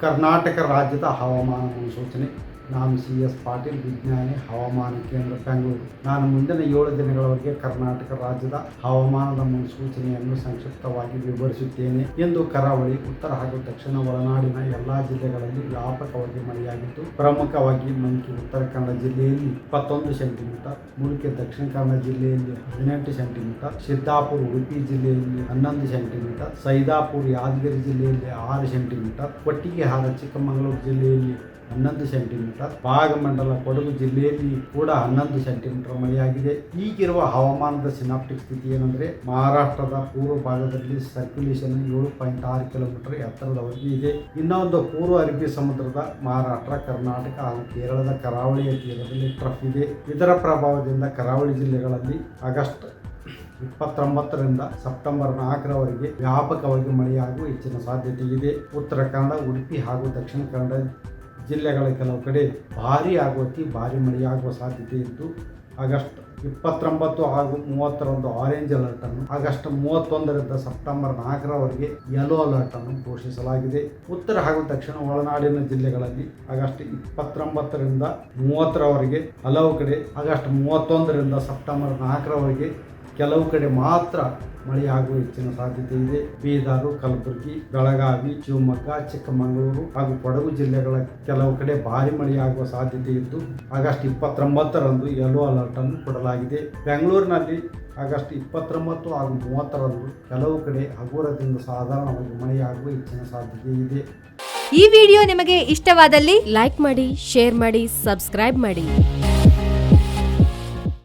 ಕರ್ನಾಟಕ ರಾಜ್ಯದ ಹವಾಮಾನ ಮುನ್ಸೂಚನೆ. ನಾನು ಸಿ ಎಸ್ ಪಾಟೀಲ್, ವಿಜ್ಞಾನಿ, ಹವಾಮಾನ ಕೇಂದ್ರ, ಬೆಂಗಳೂರು. ನಾನು ಮುಂದಿನ ಏಳು ದಿನಗಳವರೆಗೆ ಕರ್ನಾಟಕ ರಾಜ್ಯದ ಹವಾಮಾನದ ಮುನ್ಸೂಚನೆಯನ್ನು ಸಂಕ್ಷಿಪ್ತವಾಗಿ ವಿವರಿಸುತ್ತೇನೆ. ಎಂದು ಕರಾವಳಿ, ಉತ್ತರ ಹಾಗೂ ದಕ್ಷಿಣ ಒಳನಾಡಿನ ಎಲ್ಲಾ ಜಿಲ್ಲೆಗಳಲ್ಲಿ ವ್ಯಾಪಕವಾಗಿ ಮಳೆಯಾಗಿದ್ದು, ಪ್ರಮುಖವಾಗಿ ಮಂಕಿ ಉತ್ತರ ಕನ್ನಡ ಜಿಲ್ಲೆಯಲ್ಲಿ ಇಪ್ಪತ್ತೊಂದು ಸೆಂಟಿಮೀಟರ್, ಮುಲ್ಕಿ, ದಕ್ಷಿಣ ಕನ್ನಡ ಜಿಲ್ಲೆಯಲ್ಲಿ ಹದಿನೆಂಟು ಸೆಂಟಿಮೀಟರ್, ಸಿದ್ದಾಪುರ, ಉಡುಪಿ ಜಿಲ್ಲೆಯಲ್ಲಿ ಹನ್ನೊಂದು ಸೆಂಟಿಮೀಟರ್, ಸೈದಾಪುರ, ಯಾದಗಿರಿ ಜಿಲ್ಲೆಯಲ್ಲಿ ಆರು ಸೆಂಟಿಮೀಟರ್ ಕೊಟ್ಟಿಗೆಹಾರ ಚಿಕ್ಕಮಗಳೂರು ಜಿಲ್ಲೆಯಲ್ಲಿ ಹನ್ನೊಂದು ಸೆಂಟಿಮೀಟರ್. ಭಾಗಮಂಡಲ ಕೊಡಗು ಜಿಲ್ಲೆಯಲ್ಲಿ ಕೂಡ ಹನ್ನೊಂದು ಸೆಂಟಿಮೀಟರ್ ಮಳೆಯಾಗಿದೆ. ಈಗಿರುವ ಹವಾಮಾನದ ಸಿನಾಪ್ಟಿಕ್ ಸ್ಥಿತಿ ಏನಂದ್ರೆ ಮಹಾರಾಷ್ಟ್ರದ ಪೂರ್ವ ಭಾಗದಲ್ಲಿ ಸರ್ಕ್ಯುಲೇಷನ್ ಏಳು ಪಾಯಿಂಟ್ ಆರು ಕಿಲೋಮೀಟರ್ ಎತ್ತರದವರೆಗೆ ಇದೆ. ಇನ್ನೊಂದು ಪೂರ್ವ ಅರಬ್ಬಿ ಸಮುದ್ರದ ಮಹಾರಾಷ್ಟ್ರ, ಕರ್ನಾಟಕ ಹಾಗೂ ಕೇರಳದ ಕರಾವಳಿಯ ತೀರದಲ್ಲಿ ಟ್ರಫ್ ಇದೆ. ಇದರ ಪ್ರಭಾವದಿಂದ ಕರಾವಳಿ ಜಿಲ್ಲೆಗಳಲ್ಲಿ ಆಗಸ್ಟ್ ಇಪ್ಪತ್ತೊಂಬತ್ತರಿಂದ ಸೆಪ್ಟೆಂಬರ್ ನಾಲ್ಕರವರೆಗೆ ವ್ಯಾಪಕವಾಗಿ ಮಳೆಯಾಗುವ ಹೆಚ್ಚಿನ ಸಾಧ್ಯತೆ ಇದೆ. ಉತ್ತರ ಕನ್ನಡ ಉಡುಪಿ ಹಾಗೂ ದಕ್ಷಿಣ ಕನ್ನಡ ಜಿಲ್ಲೆಗಳ ಕೆಲವು ಕಡೆ ಭಾರಿ ಆಗುವತಿ ಅತಿ ಭಾರಿ ಮಳೆಯಾಗುವ ಸಾಧ್ಯತೆ ಇದ್ದು, ಆಗಸ್ಟ್ ಇಪ್ಪತ್ತೊಂಬತ್ತು ಹಾಗೂ ಮೂವತ್ತರಂದು ಆರೆಂಜ್ ಅಲರ್ಟ್ ಅನ್ನು ಆಗಸ್ಟ್ ಮೂವತ್ತೊಂದರಿಂದ ಸೆಪ್ಟೆಂಬರ್ ನಾಲ್ಕರವರೆಗೆ ಅಲರ್ಟ್ ಅನ್ನು ಘೋಷಿಸಲಾಗಿದೆ. ಉತ್ತರ ಹಾಗೂ ದಕ್ಷಿಣ ಒಳನಾಡಿನ ಜಿಲ್ಲೆಗಳಲ್ಲಿ ಆಗಸ್ಟ್ ಇಪ್ಪತ್ತೊಂಬತ್ತರಿಂದ ಮೂವತ್ತರವರೆಗೆ ಹಲವು ಕಡೆ, ಆಗಸ್ಟ್ ಮೂವತ್ತೊಂದರಿಂದ ಸೆಪ್ಟೆಂಬರ್ ನಾಲ್ಕರವರೆಗೆ ಕೆಲವು ಕಡೆ ಮಾತ್ರ ಮಳೆಯಾಗುವ ಹೆಚ್ಚಿನ ಸಾಧ್ಯತೆ ಇದೆ. ಬೀದರು, ಕಲಬುರಗಿ, ಬೆಳಗಾವಿ, ಶಿವಮೊಗ್ಗ, ಚಿಕ್ಕಮಗಳೂರು ಹಾಗೂ ಕೊಡಗು ಜಿಲ್ಲೆಗಳ ಕೆಲವು ಕಡೆ ಭಾರಿ ಮಳೆಯಾಗುವ ಸಾಧ್ಯತೆ ಇದ್ದು, ಆಗಸ್ಟ್ ಇಪ್ಪತ್ತೊಂಬತ್ತರಂದು ಯೆಲ್ಲೋ ಅಲರ್ಟ್ ಅನ್ನು ಕೊಡಲಾಗಿದೆ. ಬೆಂಗಳೂರಿನಲ್ಲಿ ಆಗಸ್ಟ್ ಇಪ್ಪತ್ತೊಂಬತ್ತು ಹಾಗೂ ಮೂವತ್ತರಂದು ಕೆಲವು ಕಡೆ ಹಗುರದಿಂದ ಸಾಧಾರಣವಾಗಿ ಮಳೆಯಾಗುವ ಹೆಚ್ಚಿನ ಸಾಧ್ಯತೆ ಇದೆ. ಈ ವಿಡಿಯೋ ನಿಮಗೆ ಇಷ್ಟವಾದಲ್ಲಿ ಲೈಕ್ ಮಾಡಿ ಶೇರ್ ಮಾಡಿ ಸಬ್ಸ್ಕ್ರೈಬ್ ಮಾಡಿ.